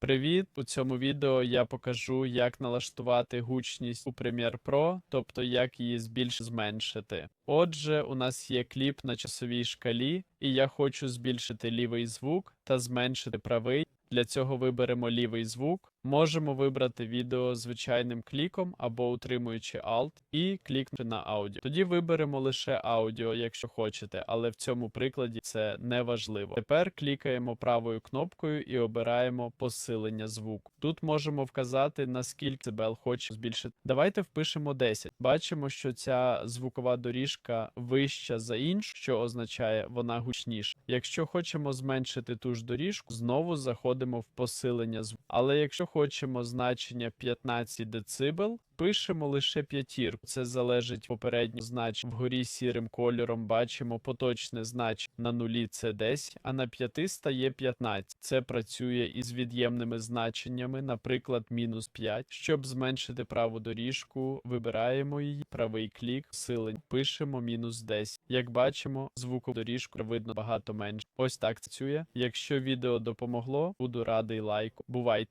Привіт! У цьому відео я покажу, як налаштувати гучність у Premiere Pro, тобто як її збільш зменшити. Отже, у нас є кліп на часовій шкалі, і я хочу збільшити лівий звук та зменшити правий. Для цього виберемо лівий звук. Можемо вибрати відео звичайним кліком або утримуючи Alt і клікнути на аудіо. Тоді виберемо лише аудіо, якщо хочете, але в цьому прикладі це не важливо. Тепер клікаємо правою кнопкою і обираємо посилення звуку. Тут можемо вказати наскільки дБ хоче збільшити. Давайте впишемо 10. Бачимо, що ця звукова доріжка вища за іншу, що означає вона гучніша. Якщо хочемо зменшити ту ж доріжку, знову заходимо в посилення звуку. Але якщо хочемо значення 15 дБ, пишемо лише п'ятірку. Це залежить попередньо значення. Вгорі сірим кольором бачимо поточне значення на нулі це 10, а на 5 стає 15. Це працює із від'ємними значеннями, наприклад, мінус 5. Щоб зменшити праву доріжку, вибираємо її, правий клік, силень, пишемо мінус 10. Як бачимо, звукову доріжку видно багато менше. Ось так працює. Якщо відео допомогло, буду радий лайку. Бувайте!